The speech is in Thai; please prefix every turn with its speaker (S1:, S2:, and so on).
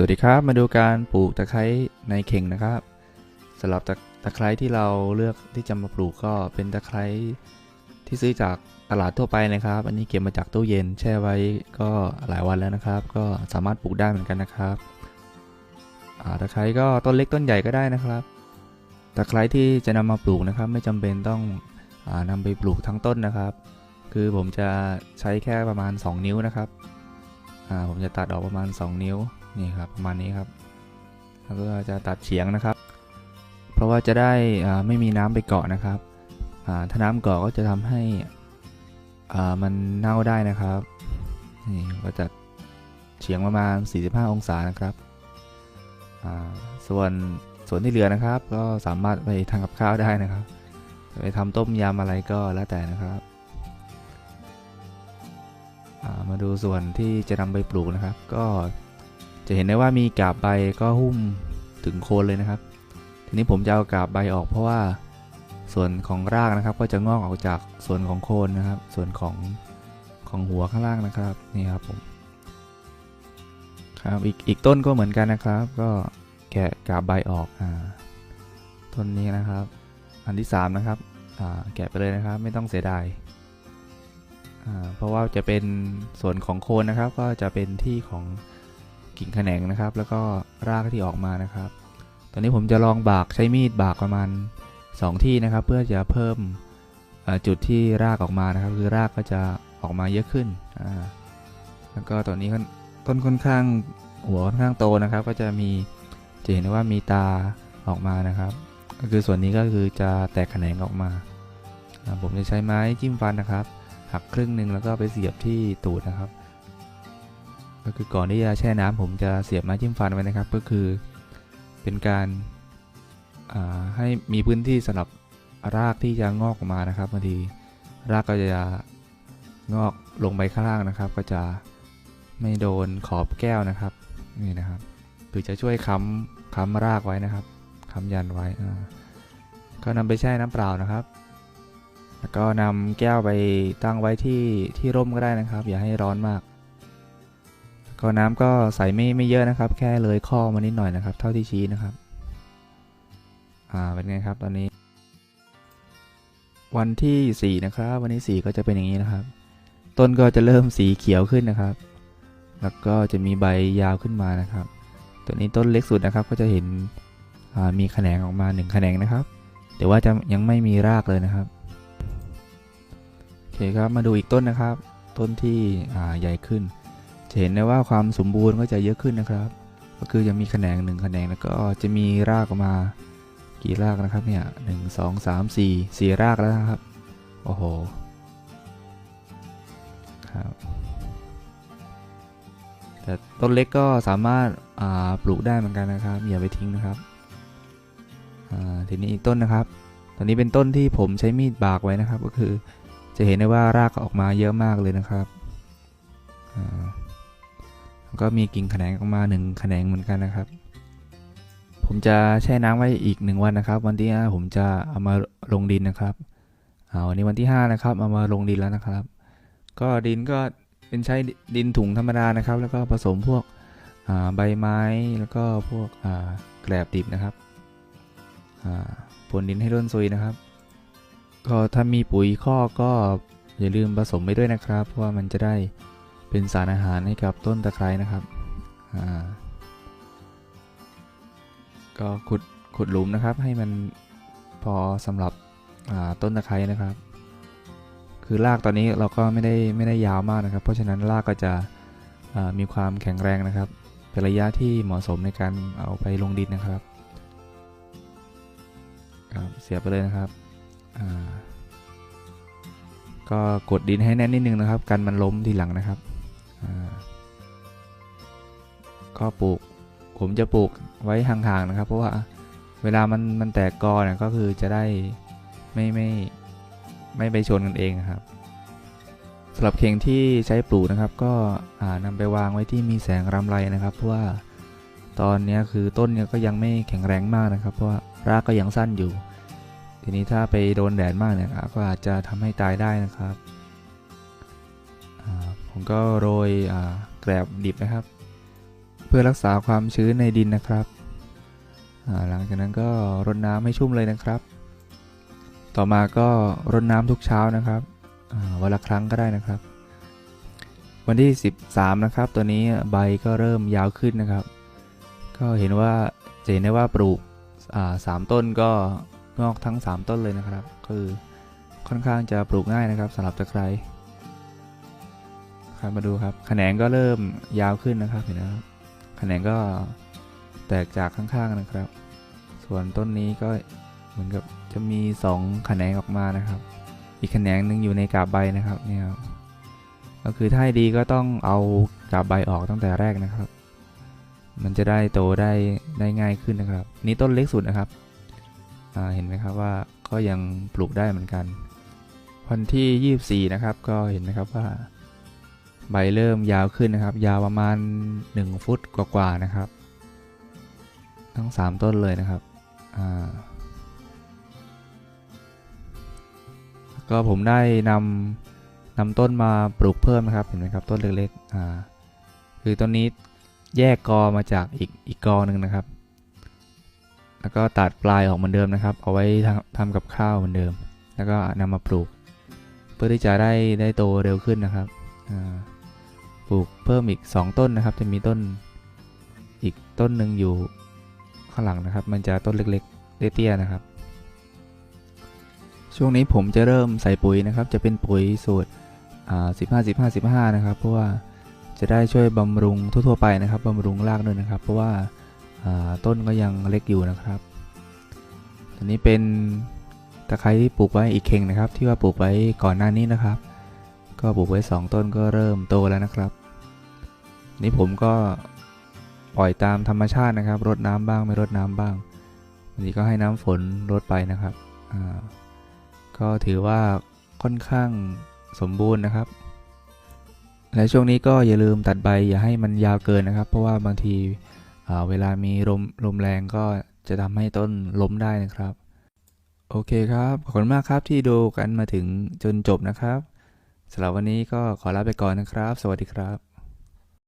S1: สวัสดีครับ มาดูการปลูกตะไคร้ในเข่งนะครับสำหรับตะตะไคร้ที่เราเลือกที่จะมาปลูกก็เป็นตะไคร้ที่ซื้อจากตลาดทั่วไปนะครับ อันนี้เก็บมาจากตู้เย็นแช่ไว้ก็หลายวันแล้วนะครับ ก็สามารถปลูกได้เหมือนกันนะครับตะไคร้ก็ต้นเล็กต้นใหญ่ก็ได้นะครับตะไคร้ที่จะนำมาปลูกนะครับ ไม่จำเป็นต้องอานำไปปลูกทั้งต้นนะครับ คือผมจะใช้แค่ประมาณ 2 นิ้วนะครับผมจะตัดออกประมาณ 2 นิ้ว นี่ครับประมาณนี้ครับแล้วก็จะตัดเฉียงนะครับ เพราะว่าจะได้ไม่มีน้ำไปเกาะนะครับถ้าน้ำเกาะก็จะทำให้มันเน่าได้นะครับนี่ก็จะเฉียงประมาณ 45 องศานะครับส่วนส่วนที่เหลือนะครับ ก็สามารถไปทำกับข้าวได้นะครับไปทำต้มยำอะไรก็แล้วแต่นะครับมาดูส่วนที่จะนำไปปลูกนะครับ ก็ จะเห็นได้ว่ามีกาบใบก็หุ้มถึงโคนเลยนะครับ ทีนี้ผมจะเอากาบใบออกเพราะว่าส่วนของรากนะครับ ก็จะงอกออกจากส่วนของโคนนะครับ ส่วนของของหัวข้างล่างนะครับนี่ครับผมครับอีกอีกต้นก็เหมือนกันนะครับ ก็แกะกาบใบออกอ่าต้นนี้นะครับ อันที่ 3 นะครับอ่าแกะไปเลยนะครับ ไม่ต้องเสียดายอ่าเพราะว่าจะเป็นส่วนของโคนนะครับ ก็จะเป็นที่ของ กิ่งแขนงนะครับ แล้วก็รากที่ออกมานะครับ ตอนนี้ผมจะลองบากใช้มีดบากประมาณ 2 ที่นะครับ เพื่อจะเพิ่มจุดที่รากออกมานะครับ คือรากก็จะออกมาเยอะขึ้นแล้วก็ตอนนี้ต้นค่อนข้างหัวค่อนข้างโตนะครับ ก็จะมีจะเห็นได้ว่ามีตาออกมานะครับ ก็คือส่วนนี้ก็คือจะแตกแขนงออกมา ผมจะใช้ไม้จิ้มฟันนะครับ หักครึ่งหนึ่งแล้วก็ไปเสียบที่ตูดนะครับ ก็คือก่อนที่จะแช่น้ำผมจะเสียบไม้จิ้มฟันไว้นะครับ ก็คือเป็นการาให้มีพื้นที่สำหรับรากที่จะงอกออกมานะครับบางทีรากก็จะงอกลงไปข้างล่างนะครับ ก็จะไม่โดนขอบแก้วนะครับนี่นะครับคือจะช่วยค้ำค้ำรากไว้นะครับค้ำยันไว้ก็นำไปแช่น้ำเปล่านะครับ แล้วก็นำแก้วไปตั้งไว้ที่ที่ร่มก็ได้นะครับ อย่าให้ร้อนมาก ก็น้ำก็ใส่ไม่ไม่เยอะนะครับ แค่เลยข้อมานิดหน่อยนะครับ เท่าที่ชี้นะครับ อ่าเป็นไงครับตอนนี้ วันที่4นะครับ วันที่ 4 ก็จะเป็นอย่างนี้นะครับ ต้นก็จะเริ่มสีเขียวขึ้นนะครับ แล้วก็จะมีใบยาวขึ้นมานะครับ ตัวนี้ต้นเล็กสุดนะครับ ก็จะเห็นอ่ามีแขนงออกมา1แขนงนะครับแต่ว่าจะยังไม่มีรากเลยนะครับโอเคครับมาดูอีกต้นนะครับ ต้นที่อ่าใหญ่ขึ้น จะเห็นได้ว่าความสมบูรณ์ก็จะเยอะขึ้นนะครับ ก็คือจะมีแขนงหนึ่งแขนงแล้วก็จะมีรากออกมากี่รากนะครับเนี่ยหนึ่งสองสามสี่สี่รากแล้วนะครับ โอ้โหครับแต่ต้นเล็กก็สามารถาปลูกได้เหมือนกันนะครับอย่าไปทิ้งนะครับอ่าทีนี้อีกต้นนะครับ ตอนนี้เป็นต้นที่ผมใช้มีดบากไว้นะครับ ก็คือจะเห็นได้ว่ารากออกมาเยอะมากเลยนะครับอ่า ก็มีกิ่งแขนงออกมาหนึ่งแขนงเหมือนกันนะครับ ผมจะแช่น้ำไว้อีกหนึ่งวันนะครับ วันที่ห้าผมจะเอามาลงดินนะครับอ่าวันนี้วันที่ห้านะครับ เอามาลงดินแล้วนะครับ ก็ดินก็เป็นใช้ดินถุงธรรมดานะครับ แล้วก็ผสมพวกใบไม้แล้วก็พวกแกลบดิบนะครับอ่าพรวนดินให้ร่วนซุยนะครับ ก็ถ้ามีปุ๋ยคอก็อย่าลืมผสมไปด้วยนะครับ เพราะว่ามันจะได้ เป็นสารอาหารให้กับต้นตะไคร้นะครับอ่าก็ขุดขุดหลุมนะครับ ให้มันพอสำหรับอ่าต้นตะไคร้นะครับ คือรากตอนนี้เราก็ไม่ได้ไม่ได้ยาวมากนะครับ เพราะฉะนั้นรากก็จะอ่ามีความแข็งแรงนะครับ เป็นระยะที่เหมาะสมในการเอาไปลงดินนะครับครับเสียบไปเลยนะครับอ่าก็กดดินให้แน่นนิดนึงนะครับ กันมันล้มทีหลังนะครับ ก็ปลูก ผมจะปลูกไว้ห่างๆนะครับ เพราะว่าเวลามันมันแตกกอเนี่ยก็คือจะได้ไม่ไม่ไม่ไปชนกันเองครับสำหรับเข่งที่ใช้ปลูกนะครับ ก็อ่านำไปวางไว้ที่มีแสงรำไรนะครับ เพราะว่าตอนนี้คือต้นเนี่ยก็ยังไม่แข็งแรงมากนะครับ เพราะว่ารากก็ยังสั้นอยู่ ทีนี้ถ้าไปโดนแดดมากเนี่ยก็อาจจะทำให้ตายได้นะครับ ผมก็โรยแกลบดิบนะครับ เพื่อรักษาความชื้นในดินนะครับ หลังจากนั้นก็รดน้ำให้ชุ่มเลยนะครับ ต่อมาก็รดน้ำทุกเช้านะครับวันละครั้งก็ได้นะครับ วันที่ 13 นะครับ ตัวนี้ใบก็เริ่มยาวขึ้นนะครับ ก็เห็นว่าจะเห็นได้ว่าปลูกสามต้นก็งอกทั้ง 3 ต้นเลยนะครับ คือค่อนข้างจะปลูกง่ายนะครับสำหรับตะไคร้ ครับมาดูครับแขนงก็เริ่มยาวขึ้นนะครับเห็นนะครับแขนงก็แตกจากข้างๆนะครับ ส่วนต้นนี้ก็เหมือนกับจะมี2แขนงออกมานะครับ อีกแขนงหนึ่งอยู่ในกาบใบนะครับเนี่ยครับก็คือถ้าดีก็ต้องเอากาบใบออกตั้งแต่แรกนะครับ มันจะได้โตได้ได้ง่ายขึ้นนะครับ นี่ต้นเล็กสุดนะครับเห็นไหมครับว่าก็ยังปลูกได้เหมือนกัน วันที่ 24 นะครับ ก็เห็นไหมครับว่า ใบเริ่มยาวขึ้นนะครับ ยาวประมาณ 1 ฟุตกว่าๆนะครับ ทั้ง 3 ต้นเลยนะครับก็ผมได้นำนำต้นมาปลูกเพิ่มนะครับเห็นไหมครับต้นเล็กๆอ่าคือต้นนี้แยกกอมาจากอีกอีกกอหนึ่งนะครับ แล้วก็ตัดปลายออกเหมือนเดิมนะครับ เอาไว้ทำทำกับข้าวเหมือนเดิม แล้วก็นำมาปลูก เพื่อที่จะได้ได้โตเร็วขึ้นนะครับอ่า ปลูกเพิ่มอีก 2 ต้นนะครับ จะมีต้นอีกต้นหนึ่งอยู่ข้างหลังนะครับ มันจะต้นเล็กๆเตี้ยๆนะครับ ช่วงนี้ผมจะเริ่มใส่ปุ๋ยนะครับ จะเป็นปุ๋ยสูตรอ่า15 15 15นะครับ เพราะว่าจะได้ช่วยบำรุงทั่วๆไปนะครับบำรุงรากด้วยนะครับ เพราะว่าอ่าต้นก็ยังเล็กอยู่นะครับอันนี้เป็นตะไคร้ที่ปลูกไว้อีกเข่งนะครับ ที่ว่าปลูกไว้ก่อนหน้านี้นะครับ ก็ปลูกไว้ 2 ต้นก็เริ่มโตแล้วนะครับ นนี้ผมก็ปล่อยตามธรรมชาตินะครับรดน้ำบ้างไม่รดน้ำบ้างวันนี้ก็ให้น้ำฝนรดไปนะครับก็ถือว่าค่อนข้างสมบูรณ์นะครับ และช่วงนี้ก็อย่าลืมตัดใบอย่าให้มันยาวเกินนะครับ เพราะว่าบางทีเวลามีลมลมแรงก็จะทำให้ต้นล้มได้นะครับ โอเคครับ ขอบคุณมากครับที่ดูกันมาถึงจนจบนะครับสำหรับวันนี้ก็ขอลาไปก่อนนะครับ สวัสดีครับ